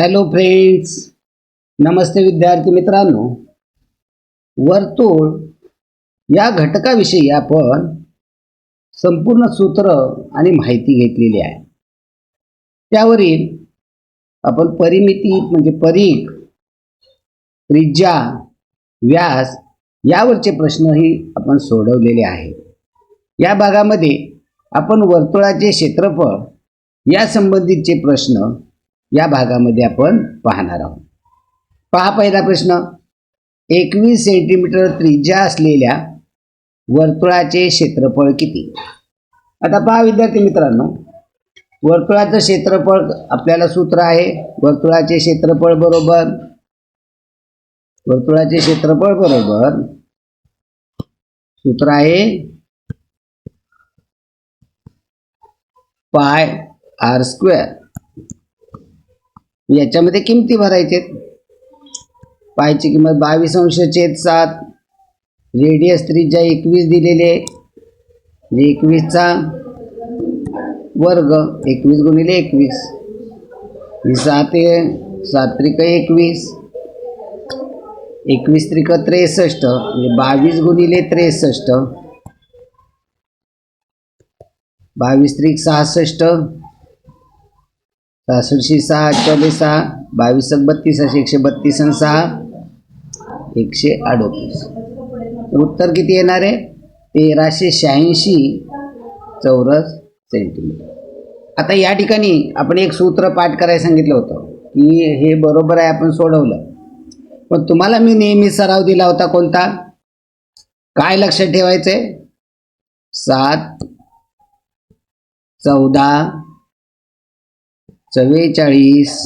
Hello friends नमस्ते विद्यार्थी मित्रांनो. वर्तुळ या घटकाविषयी आपण संपूर्ण सूत्र आणि माहिती घेतलेली आहे. त्यावरील आपण परिमिती म्हणजे परीख त्रिज्या व्यास यावरचे प्रश्नही आपण सोडवलेले आहेत. या भागामध्ये आपण वर्तुळाचे क्षेत्रफळ या संबंधितचे प्रश्न या भागामध्ये आपण पाहणार आहोत. पहा पहिला प्रश्न. एकवीस सेंटीमीटर त्रिज्या असलेल्या वर्तुळाचे क्षेत्रफळ किती? आता पहा विद्यार्थी मित्रांनो वर्तुळाचं क्षेत्रफळ आपल्याला सूत्र आहे. वर्तुळाचे क्षेत्रफळ बरोबर वर्तुळाचे क्षेत्रफळ बरोबर सूत्र आहे पाय आर स्क्वेअर. याच्यामध्ये किमती भरायचे पायची किंमत बावीस अंश छेद सात. रेडियस त्रिज्या एकवीस दिलेले आहे. म्हणजे एकवीसचा वर्ग एकवीस गुणिले एकवीस. ही सात आहे. सात त्रिक एकवीस. एकवीस त्रिक त्रेसष्ट. म्हणजे बावीस गुणिले त्रेसष्ट. बावीस त्रिक सहासष्ट. सहासष्टशे सहा अठ्ठावीस सहा बावीस एक बत्तीस असे एकशे बत्तीस आणि सहा एकशे अडोतीस. उत्तर किती येणार आहे? तेराशे शहाऐंशी चौरस सेंटीमीटर आता या ठिकाणी आपण एक सूत्र पाठ करायला सांगितलं होतं की हे बरोबर आहे आपण सोडवलं. पण तुम्हाला मी नेहमी सराव दिला होता कोणता? काय लक्षात ठेवायचं आहे सात चौदा चव्वेचाळीस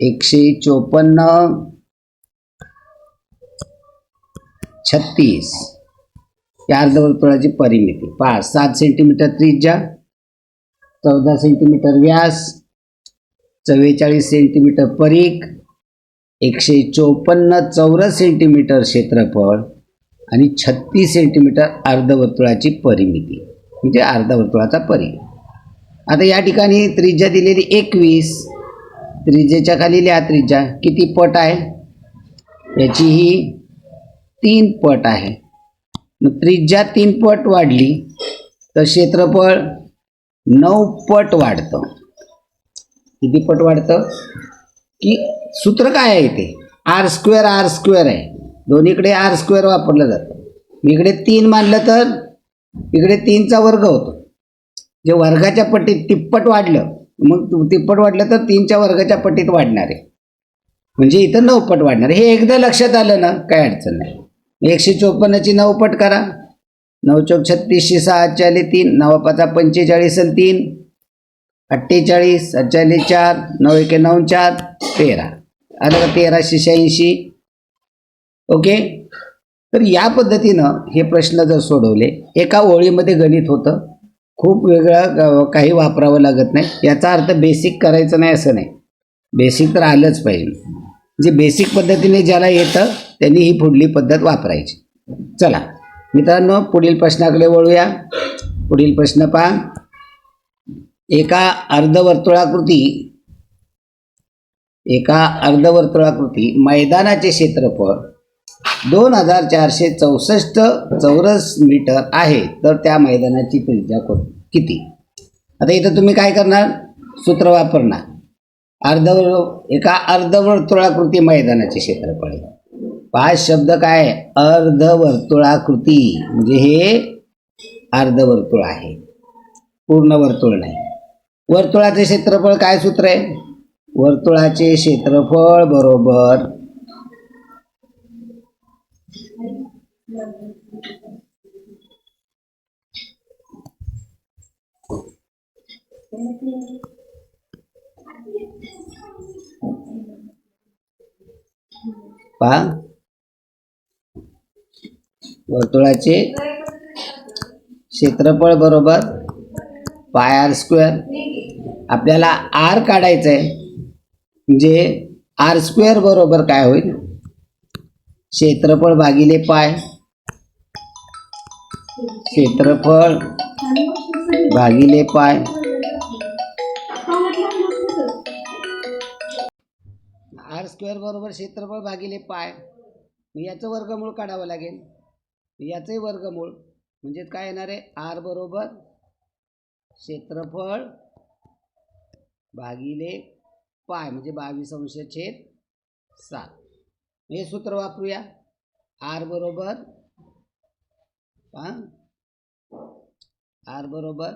एकशे चोपन्न छत्तीस. या अर्धवर्तुळाची परिमिती. पाच सात सेंटीमीटर त्रिज्या चौदा सेंटीमीटर व्यास चव्वेचाळीस सेंटीमीटर परीख एकशे चोपन्न चौरस सेंटीमीटर क्षेत्रफळ आणि छत्तीस सेंटीमीटर अर्धवर्तुळाची परिमिती. म्हणजे अर्धवर्तुळाचा परी आता या ठिकाणी त्रिज्या दिलेली एकवीस. त्रिज्याच्या खाली लिहा त्रिज्या. किती पट आहे? याची ही तीन पट आहे. मग त्रिज्या तीन पट वाढली तर क्षेत्रफळ नऊ पट वाढतं. किती पट वाढतं? की सूत्र काय आहे ते आर स्क्वेअर आर स्क्वेअर आहे. दोन्हीकडे आर स्क्वेअर वापरलं जातं. इकडे तीन मानलं तर इकडे तीनचा वर्ग होतो. जे वर्गाच्या पट्टीत तिप्पट वाढलं मग तिप्पट वाढलं तर तीनच्या वर्गाच्या पट्टीत वाढणार आहे. म्हणजे इथं नऊपट वाढणार हे एकदा लक्षात आलं ना काय अडचण नाही. एकशे चोपन्नची नऊपट करा. नऊ चौक छत्तीसशे सहा चाले तीन नवा पाचा पंचेचाळीस आणि तीन अठ्ठेचाळीस अठ्ठेचाळीस चार नऊ एके नऊ चार तेरा. आलं का तेराशे शहाऐंशी. ओके? तर या पद्धतीनं हे प्रश्न जर सोडवले एका ओळीमध्ये गणित होतं. खूप वेगळं काही वापरावं लागत नाही. याचा अर्थ बेसिक करायचं नाही असं नाही. बेसिक तर आलंच पाहिजे. जे बेसिक पद्धतीने ज्याला येतं त्यांनी ही पुढली पद्धत वापरायची. चला. मित्रांनो पुढील प्रश्नाकडे वळूया. पुढील प्रश्न पहा. एका अर्धवर्तुळाकृती एका अर्धवर्तुळाकृती मैदानाचे क्षेत्रफळ दोन हजार चारशे चौसष्ट चौरस मीटर आहे. तर त्या मैदानाची त्रिज्या को- किती? आता इथं तुम्ही काय करणार? सूत्र वापरणार. अर्धवर् एका अर्धवर्तुळाकृती मैदानाचे क्षेत्रफळ आहे. पाच शब्द काय? अर्धवर्तुळाकृती. म्हणजे हे अर्धवर्तुळ आहे. पूर्ण वर्तुळ नाही. वर्तुळाचे क्षेत्रफळ काय सूत्र आहे? वर्तुळाचे क्षेत्रफळ बरोबर पहा. वर्तुळाचे क्षेत्रफळ बरोबर पाय आर स्क्वेअर आपल्याला आर काढायचं आहे म्हणजे आर स्क्वेअर बरोबर काय होईल? क्षेत्रफळ भागिले पाय. क्षेत्रफळ भागिले पाय. आर स्क्वेअर बरोबर क्षेत्रफळ भागिले पाय. याचं वर्गमूळ काढावं लागेल. याचंही वर्गमूळ म्हणजे काय येणार आहे? आर बरोबर क्षेत्रफळ भागिले पाय म्हणजे बावीस अंश छेद सात. हे सूत्र वापरूया. आर बरोबर हां? आर बरोबर.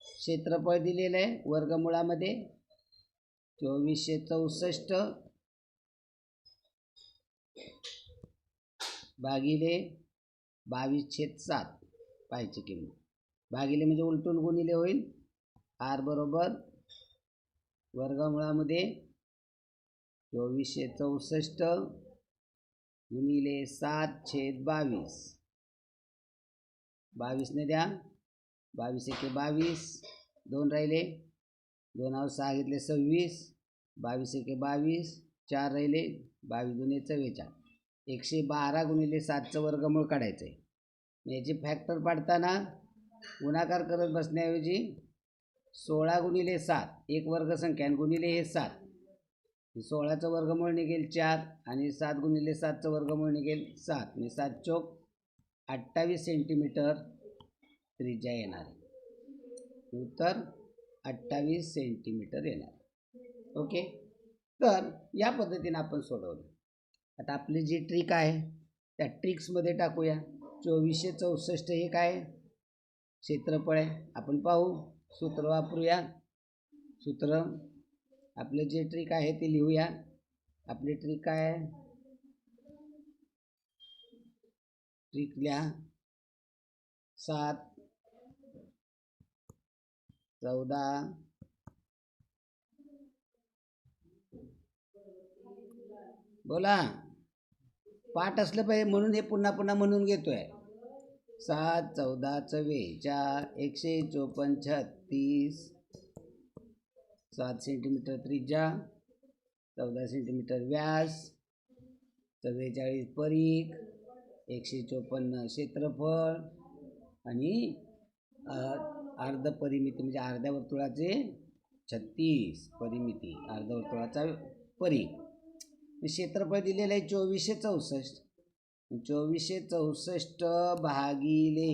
क्षेत्रफळ दिलेलं आहे वर्गमुळामध्ये. चोवीसशे चौसष्ट. भागिले बावीस छेद सात. पाहिजे किंमत. भागिले म्हणजे उलटून गुणिले होईल. आर बरोबर. वर्गमुळामध्ये चोवीसशे चौसष्ट गुणिले सात छेद बावीस. बावीसने द्या. बावीस एके बावीस दोन राहिले दोन आव सहा घेतले सव्वीस बावीस एके बावीस चार राहिले बावीस दोन्ही चव्वेचाळ एकशे बारा गुणिले सातचं वर्गमूळ काढायचं आहे याची फॅक्टर पाडताना गुणाकार करत बसण्याऐवजी सोळा गुणिले सात एक वर्गसंख्या आणि गुणिले हे सात. सोळाचं वर्गमूळ निघेल चार आणि सात गुणिले सातचं वर्गमूळ निघेल सात. म्हणजे सात चौक अठ्ठावीस सेंटीमीटर त्रिज्या येणार आहे. उत्तर अठ्ठावीस सेंटीमीटर येणार ओके तर या पद्धतीने आपण सोडवलं. आता आपली जी ट्रिक आहे त्या ट्रिक्समध्ये टाकूया. चोवीसशे चौसष्ट हे काय क्षेत्रफळ आहे. आपण पाहू. सूत्र वापरूया. सूत्र. आपलं जे ट्रिक आहे ते लिहूया. आपली ट्रिक काय आहे? ट्रिक लिहा. सात चौदा. बोला. पाठ असलं पाहिजे म्हणून हे पुन्हा पुन्हा म्हणून घेतोय. सात चौदा चव्वेचाळ एकशे चोपन्न छत्तीस. सात सेंटीमीटर त्रिज्या. चौदा सेंटीमीटर व्यास. चव्वेचाळीस परीख एकशे चोपन्न क्षेत्रफळ. आणि अर्ध परिमिती म्हणजे अर्ध्या वर्तुळाचे छत्तीस परिमिती. अर्धवर्तुळाचा परी. क्षेत्रफळ दिलेलं आहे चोवीसशे चौसष्ट. चोवीसशे चौसष्ट भागिले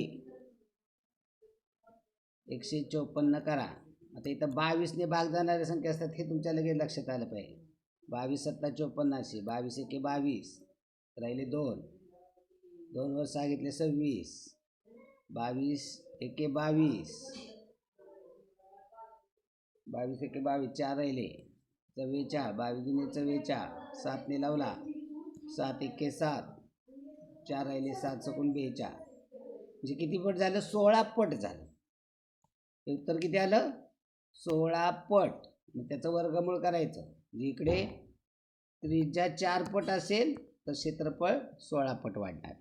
एकशे चोपन्न करा. आता इथं बावीसने भाग जाणाऱ्या संख्या असतात हे तुमच्या लगेच लक्षात आलं पाहिजे. बावीस सत्ता चोपन्नाशे बावीस एके बावीस राहिले दोन. दोन वर सांगितले सव्वीस. बावीस एके बावीस बावीस एके बावीस चार राहिले. चव्वेचाळ बावीस दुने चव्वेचाळ सातने लावला. सात एके सात चार राहिले सात सकून बेचाळ. म्हणजे किती पट झालं? सोळा पट झालं. हे उत्तर किती आलं? सोळा पट. मग त्याचं वर्गमूळ करायचं. म्हणजे इकडे त्रिज्या चार पट असेल तर क्षेत्रफळ सोळा पट वाढणार.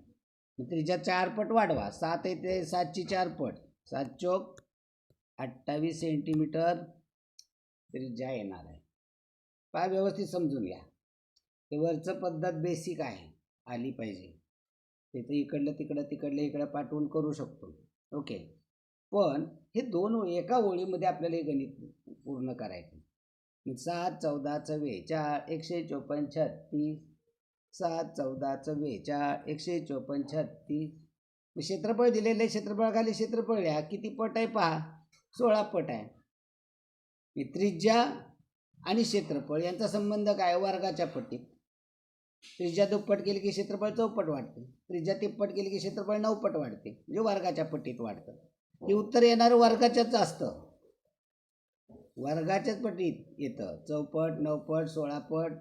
मग त्रिज्या चार पट वाढवा. सात येते सातची चार पट सात चोक अठ्ठावीस सेंटीमीटर त्रिज्या येणार आहे. पहा व्यवस्थित समजून घ्या. ते वरचं पद्धत बेसिक आहे. आली पाहिजे. ते तर इकडलं तिकडं तिकडलं इकडं पाठवून करू शकतो. ओके. पण हे दोन एका ओळीमध्ये आपल्याला हे गणित पूर्ण करायचं सात चौदा चव्वेचाळ एकशे चोपन्न छत्तीस सात चौदा चव्वेचाळ एकशे चोपन्न छत्तीस क्षेत्रफळ दिलेलं आहे. क्षेत्रफळ क्षेत्रफळ लिहा. किती पट आहे पहा. सोळा पट आहे. हे त्रिज्या आणि क्षेत्रफळ यांचा संबंध काय? वर्गाच्या पट्टीत त्रिज्या दुप्पट केली की क्षेत्रफळ चौपट वाढते. त्रिज्या तिप्पट केली की क्षेत्रफळ नऊपट वाढते. म्हणजे वर्गाच्या पट्टीत वाढतं. हे उत्तर येणारं वर्गाच्याच असतं. वर्गाच्याच पट्टीत येतं. चौपट नऊपट सोळापट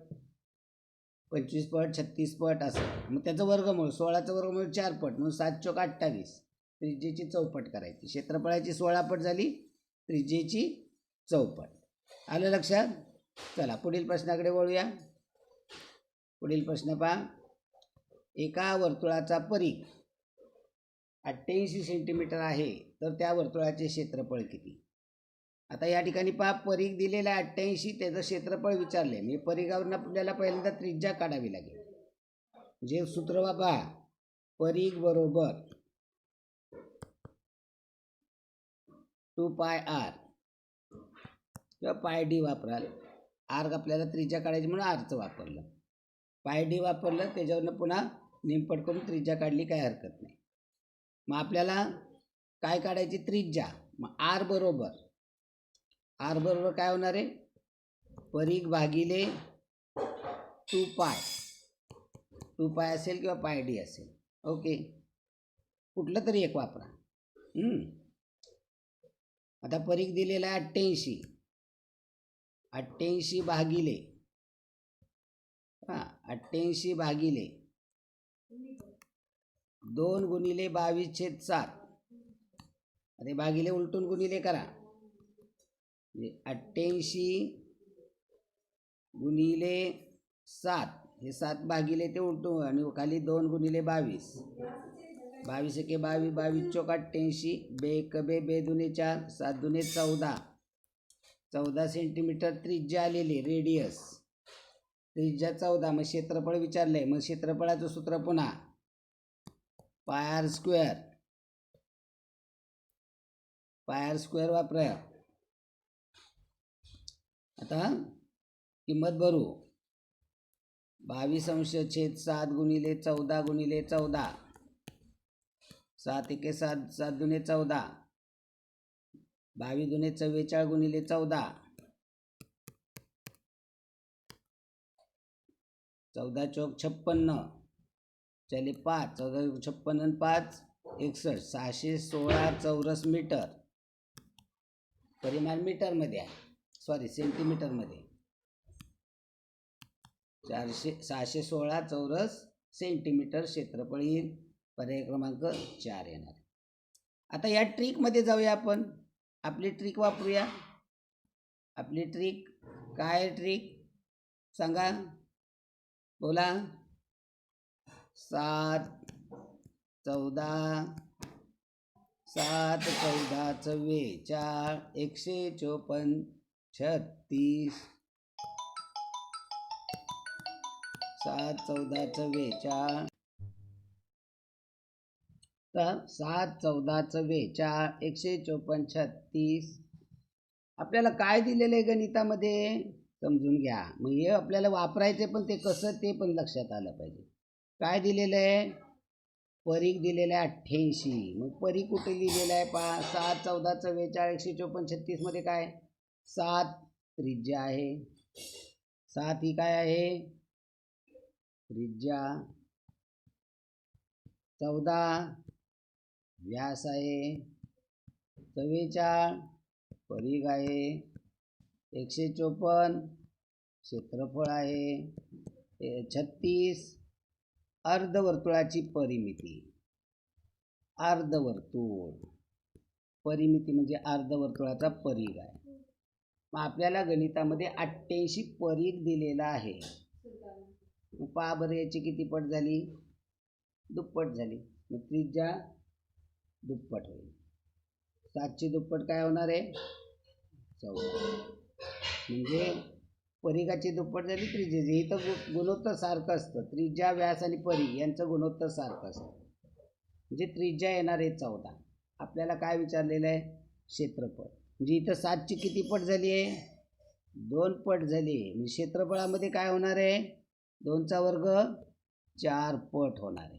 पंचवीस पट छत्तीस पट असं. मग त्याचं वर्गमूळ सोळाचं वर्गमूळ चार पट म्हणून सात चौक अठ्ठावीस. त्रिज्येची चौपट करायची. क्षेत्रफळाची सोळा पट झाली त्रिज्येची चौपट. आलं लक्षात? चला पुढील प्रश्नाकडे वळूया. पुढील प्रश्न पहा. एका वर्तुळाचा परीघ अठ्ठ्याऐंशी सेंटीमीटर आहे तर त्या वर्तुळाचे क्षेत्रफळ किती? आता या ठिकाणी पहा परीघ दिलेला आहे अठ्ठ्याऐंशी त्याचं क्षेत्रफळ विचारले मी म्हणजे परीघावरून आपल्याला पहिल्यांदा त्रिज्या काढावी लागेल. जे सूत्र बाबा परीघ बरोबर टू पाय आर किंवा पाय डी वापराल. आर आपल्याला त्रिज्या काढायची म्हणून आरचं वापरलं. पाय डी वापरलं त्याच्यावरनं पुन्हा निमपट करून त्रिज्या काढली काय हरकत नाही. मग आपल्याला काय काढायची? त्रिज्या. मग आर बरोबर आर बरोबर काय होणार आहे? परीघ भागिले टू पाय. टू पाय असेल किंवा पाय डी असेल. ओके? कुठलं तरी एक वापरा. आता परीघ दिलेला आहे अठ्ठ्याऐंशी. अठ्ठ्याऐंशी भागिले. हां अठ्ठ्याऐंशी भागिले. दोन गुणिले बावीस छेद सात. अरे भागिले उलटून गुणिले करा. म्हणजे अठ्ठ्याऐंशी गुणिले सात हे सात भागिले ते उलटून आणि खाली दोन गुणिले बावीस. बावीस एके बावीस बावीस चौक अठ्ठ्याऐंशी बे एक बे बे दुने चार सात दुने चौदा. चौदा सेंटीमीटर त्रिज्या आलेली रेडियस त्रिज्या चौदा मग क्षेत्रफळ विचारलंय मग क्षेत्रफळाचं सूत्र पुन्हा. Pi r square pi r square वापरा आता किंमत भरू. बावीस अंश छेद सात गुणिले चौदा गुणिले चौदा. सात एके सात सात दुने चौदा. बावीस दुने चव्वेचाळ गुणिले चौदा. चौदा चौक छप्पन्न. चले पाच. चौदा चौक छप्पन्न आणि पाच एकसष्ट. सहाशे सोळा चौरस मीटर. परिमाण मीटरमध्ये आहे. सॉरी सेंटीमीटरमध्ये चारशे सहाशे सोळा चौरस सेंटीमीटर क्षेत्रफळ येईल. पर्याय क्रमांक चार येणार. आता या ट्रिकमध्ये जाऊया आपण. आपली ट्रिक वापरूया. आपली ट्रिक काय ट्रिक सांगा. बोला. सात चौदा सात चौदा चव्वेचाळ एकशे चोपन्न छत्तीस. सात चौदा चव्वेचाळ. तर सात चौदा चव्वेचाळ एकशे चोपन्न छत्तीस. आपल्याला काय दिलेलं आहे गणितामध्ये? समजून घ्या. मग हे आपल्याला वापरायचे पण ते कसं ते पण लक्षात आलं पाहिजे. काय दिलेलं आहे? परीख दिलेलं आहे अठ्ठ्याऐंशी. मग परीख कुठे लिहिलेलं आहे पा सात चौदा चव्वेचाळ एकशे चोपन्न छत्तीसमध्ये काय? सात त्रिज्या आहे. सात ही काय आहे? त्रिज्या. चौदा व्यास आहे. चव्वेचाळ परीघ आहे. एकशे चोपन्न क्षेत्रफळ आहे. छत्तीस अर्धवर्तुळाची परिमिती. अर्धवर्तुळ. परिमिती म्हणजे अर्धवर्तुळाचा परीघ आहे. मग आपल्याला गणितामध्ये अठ्ठ्याऐंशी परीख दिलेला आहे. मग पहा बरं याची किती पट झाली? दुप्पट झाली. मग त्रिज्या दुप्पट होईल. सातची दुप्पट काय होणार आहे? चौदा. म्हणजे परिघाची दुप्पट झाली त्रिज्याची. इथं गु गुणोत्तर सारखं असतं. त्रिज्या व्यास आणि परी यांचं गुणोत्तर सारखं असतं. म्हणजे त्रिज्या येणार आहे चौदा. आपल्याला काय विचारलेलं आहे? क्षेत्रफळ. म्हणजे इथं सातची किती पट झाली आहे? दोन पट झाली. आहे म्हणजे क्षेत्रफळामध्ये काय होणार आहे? दोनचा वर्ग चार पट होणार आहे.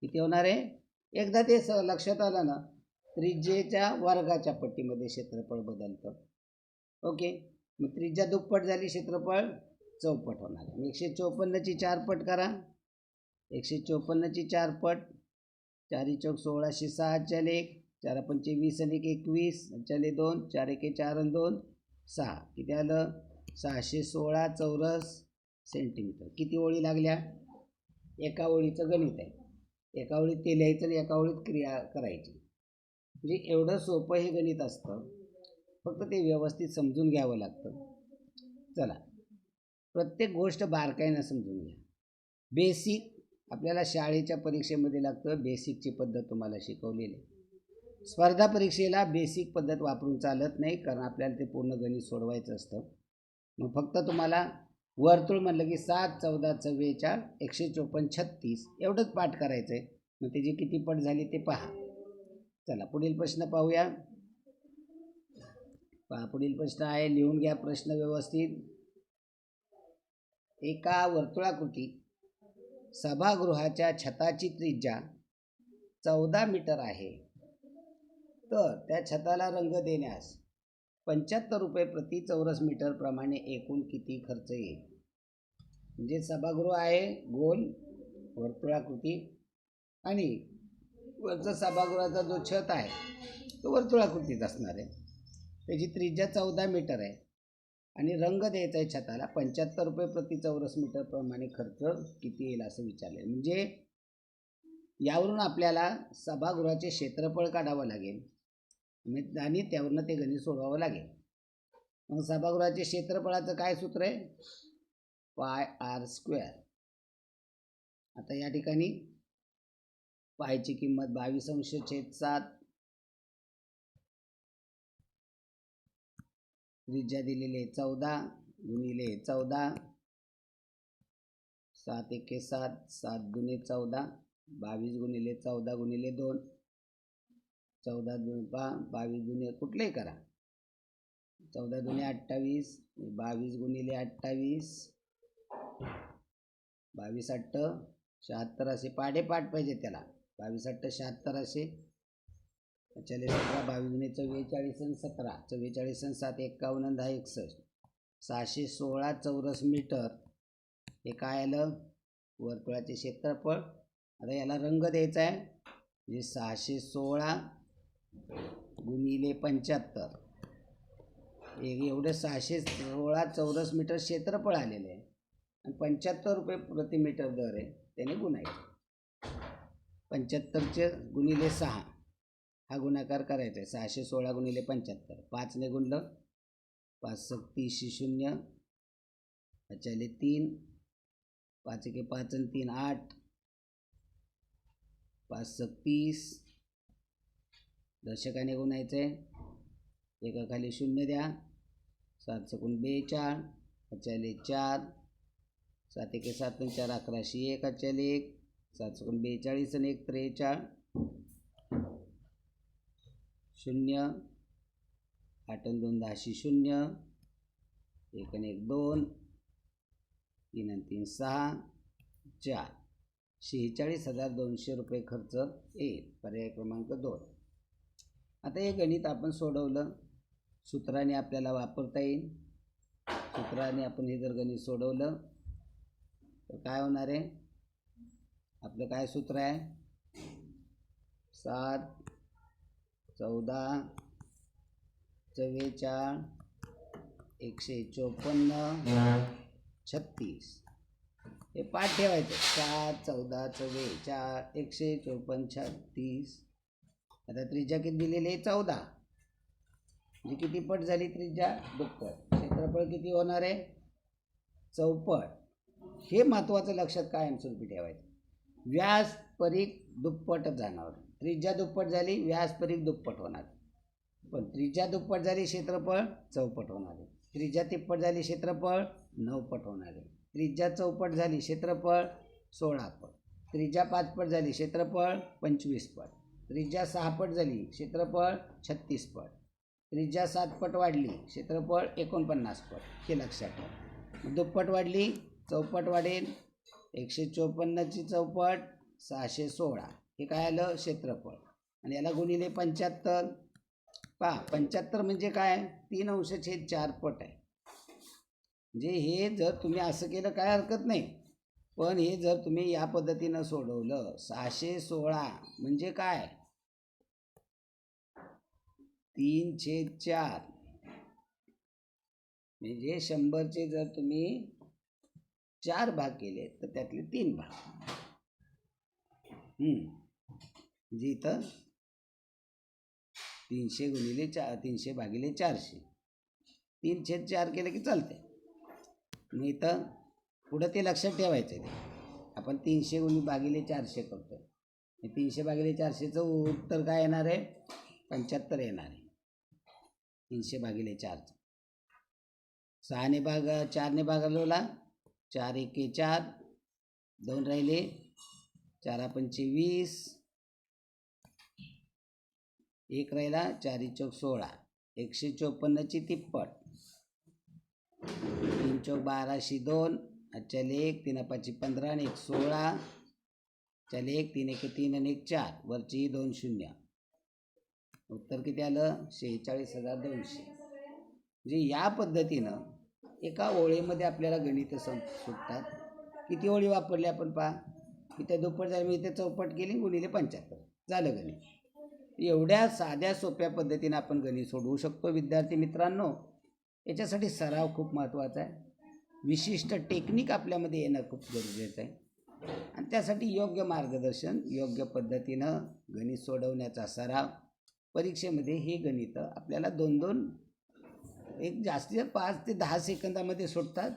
किती होणार आहे? एकदा ते स लक्षात आलं ना त्रिज्येच्या वर्गाच्या पट्टीमध्ये क्षेत्रफळ बदलतं. ओके? मग त्रिज्या दुप्पट झाली क्षेत्रफळ चौपट होणार आहे. एकशे चोपन्नची चार पट करा. एकशे चोपन्नची चार पट चारी चौक सोळाशे सहाच्या लेख. चार पंचे वीस आणि एक एकवीस चले दोन चार एके चार आणि दोन सहा. किती आलं? सहाशे सोळा चौरस सेंटीमीटर किती ओळी लागल्या? एका ओळीचं गणित आहे. एका ओळीत ते लिहायचं आणि एका ओळीत क्रिया करायची. म्हणजे एवढं सोपं हे गणित असतं. फक्त ते व्यवस्थित समजून घ्यावं लागतं. चला. प्रत्येक गोष्ट बारकाईनं समजून घ्या. बेसिक आपल्याला शाळेच्या परीक्षेमध्ये लागतं. बेसिकची पद्धत तुम्हाला शिकवलेली आहे. स्पर्धा परीक्षेला बेसिक पद्धत वापरून चालत नाही कारण आपल्याला ते पूर्ण गणित सोडवायचं असतं. मग फक्त तुम्हाला वर्तुळ म्हणलं की सात चौदा चव्वेचाळ एकशे चोपन्न छत्तीस एवढंच पाठ करायचं आहे मग त्याची किती पट झाली ते पहा. चला पुढील प्रश्न पाहूया. पहा पुढील प्रश्न आहे लिहून घ्या प्रश्न व्यवस्थित. एका वर्तुळाकृती सभागृहाच्या छताची त्रिज्या चौदा मीटर आहे. तर त्या छताला रंग देण्यास पंच्याहत्तर रुपये प्रति चौरस मीटरप्रमाणे एकूण किती खर्च येईल? म्हणजे सभागृह आहे गोल वर्तुळाकृती आणि वरचा सभागृहाचा जो छत आहे तो वर्तुळाकृतीच असणार आहे. त्याची त्रिज्या चौदा मीटर आहे आणि रंग द्यायचा आहे छताला पंच्याहत्तर रुपये प्रति चौरस मीटरप्रमाणे खर्च किती येईल असं विचारले म्हणजे यावरून आपल्याला सभागृहाचे क्षेत्रफळ काढावं लागेल. आणि- आणि त्यावरनं ते गणित सोडवावं लागेल. मग सभागृहाचे क्षेत्रफळाचं काय सूत्र आहे? पाय आर स्क्वेअर. आता या ठिकाणी पायची किंमत बावीस अंश छेद सात. त्रिज्या दिलेली आहे चौदा गुणिले चौदा. सात एके सात सात गुणे चौदा. बावीस गुणिले चौदा गुणिले दोन. चौदा दोन पा बावीस जुने कुठलेही करा? चौदा दुने अठ्ठावीस बावीस गुणिले अठ्ठावीस बावीस अठ्ठ शहात्तर असे पाडेपाठ पाहिजे त्याला. बावीस अठ्ठ शहात्तर असे. चाळीस सतरा बावीस गुणे चव्वेचाळीस आणि सतरा. चव्वेचाळीस आणि सात एक्कावन्न दहा एकसष्ट. सहाशे सोळा चौरस मीटर. हे काय आलं? वर्तुळाचे क्षेत्रफळ. आता याला रंग द्यायचा आहे. म्हणजे सहाशे सोळा गुणिले पंच्याहत्तर. एक एवढे सहाशे सोळा चौरस मीटर क्षेत्रफळ आलेले आहे. आणि पंच्याहत्तर रुपये प्रति मीटर दर आहे. त्याने गुणायचे. पंच्याहत्तरचे गुणिले सहा. हा गुणाकार करायचा आहे. सहाशे सोळा गुणिले पंच्याहत्तर. पाचने गुणलं. पाच सत्तीसशे शून्य. ह्याच्याले तीन. पाच एके पाच आणि तीन आठ. पाच सत्तीस दशकाने गुणायचं आहे एकाखाली शून्य द्या. सात सकून बेचाळ. ह्याच्याले चार. सात एके सात आणि चार अकराशे एक ह्याच्याले एक सात सकून बेचाळीस आणि एक त्रेचाळ. शून्य. आठ आणि दोन दहाशे शून्य. एक आणि एक दोन. तीन आणि तीन सहा. चार. शेहेचाळीस हजार दोनशे रुपये खर्च येईल. पर्याय क्रमांक दोन. आता हे गणित आपण सोडवलं. सूत्राने आपल्याला वापरता येईल. सूत्राने आपण हे जर गणित सोडवलं तर काय होणार आहे? आपलं काय सूत्र आहे? सात चौदा चव्वेचाळ एकशे चोपन्न छत्तीस. हे पाठ ठेवायचं. सात चौदा चव्वेचाळ एकशे चोपन्न छत्तीस. आता त्रिज्या किती दिलेली आहे चौदा. म्हणजे किती पट झाली त्रिज्या? दुप्पट. क्षेत्रफळ किती होणार आहे? चौपट. हे महत्त्वाचं लक्षात कायमस्वरूपी ठेवायचं. व्यास परीख दुप्पट जाणार. त्रिज्या दुप्पट झाली व्यास परीख दुप्पट होणार. पण त्रिज्या दुप्पट झाली क्षेत्रफळ चौपट होणार आहे. त्रिज्या तिप्पट झाली क्षेत्रफळ नऊपट होणार आहे. त्रिज्या चौपट झाली क्षेत्रफळ सोळा पट. त्रिज्या पाचपट झाली क्षेत्रफळ पंचवीस पट. त्रिज्या सहापट झाली क्षेत्रफळ छत्तीस पट. त्रिज्या सातपट वाढली क्षेत्रफळ एकोणपन्नास पट. हे लक्षात ठेवा. दुप्पट वाढली चौपट वाढेल एकशे चोपन्नची चौपट सहाशे सोळा. हे काय आलं? क्षेत्रफळ. आणि याला गुणिले पंच्याहत्तर. पहा पंच्याहत्तर म्हणजे काय? तीन अंश छेद चार पट आहे. म्हणजे हे जर तुम्ही असं केलं काय हरकत नाही. पण हे जर तुम्ही या पद्धतीनं सोडवलं सहाशे सोळा म्हणजे काय? तीन छेद चार. म्हणजे शंभरचे जर तुम्ही चार भाग केले तर त्यातले तीन भाग. म्हणजे इथं तीनशे गुणिले चार तीनशे भागिले चारशे. तीन छेद चार केलं की चालते मग इथं पुढं ते लक्षात ठेवायचं आहे ते. आपण तीनशे गुणी भागिले चारशे करतो तीनशे भागिले चारशेचं उत्तर काय येणार आहे? पंच्याहत्तर येणार आहे. तीनशे भागिले चार. सहाने भाग चारने भागवला चार एके चार. दोन राहिले. चारा पंचे वीस एक राहिला चारी चौक सोळा. एकशे चोपन्नची तिप्पट. तीन चौक बाराशे दोन. चल एक तीन पाचशे पंधरा आणि एक सोळा. चल एक तीन एक तीन आणि एक चार. वरची दोन शून्य. उत्तर किती आलं? शेहेचाळीस हजार दोनशे. म्हणजे या पद्धतीनं एका ओळीमध्ये आपल्याला गणित सं सुटतात. किती ओळी वापरली आपण पहा. इथे दुप्पट झाली मी इथे चौपट केली गुणिले पंच्याहत्तर. झालं गणित. एवढ्या साध्या सोप्या पद्धतीनं आपण गणित सोडवू शकतो विद्यार्थी मित्रांनो. याच्यासाठी सराव खूप महत्त्वाचा आहे. विशिष्ट टेक्निक आपल्यामध्ये येणं खूप गरजेचं आहे. आणि त्यासाठी योग्य मार्गदर्शन योग्य पद्धतीनं गणित सोडवण्याचा सराव परीक्षेमध्ये हे गणितं आपल्याला दोन दोन एक जास्तीत पाच ते दहा सेकंदामध्ये सुटतात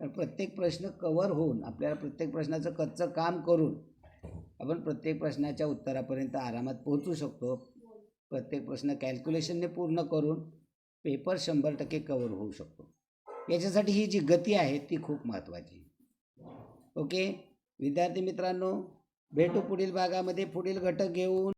तर प्रत्येक प्रश्न कवर होऊन आपल्याला प्रत्येक प्रश्नाचं कच्चं काम करून आपण प्रत्येक प्रश्नाच्या उत्तरापर्यंत आरामात पोहोचू शकतो. प्रत्येक प्रश्न कॅल्क्युलेशनने पूर्ण करून पेपर शंभर टक्के कवर होऊ शकतो. याच्यासाठी ही जी गती आहे ती खूप महत्त्वाची. ओके विद्यार्थी मित्रांनो भेटू पुढील भागामध्ये. पुढील घटक घेऊन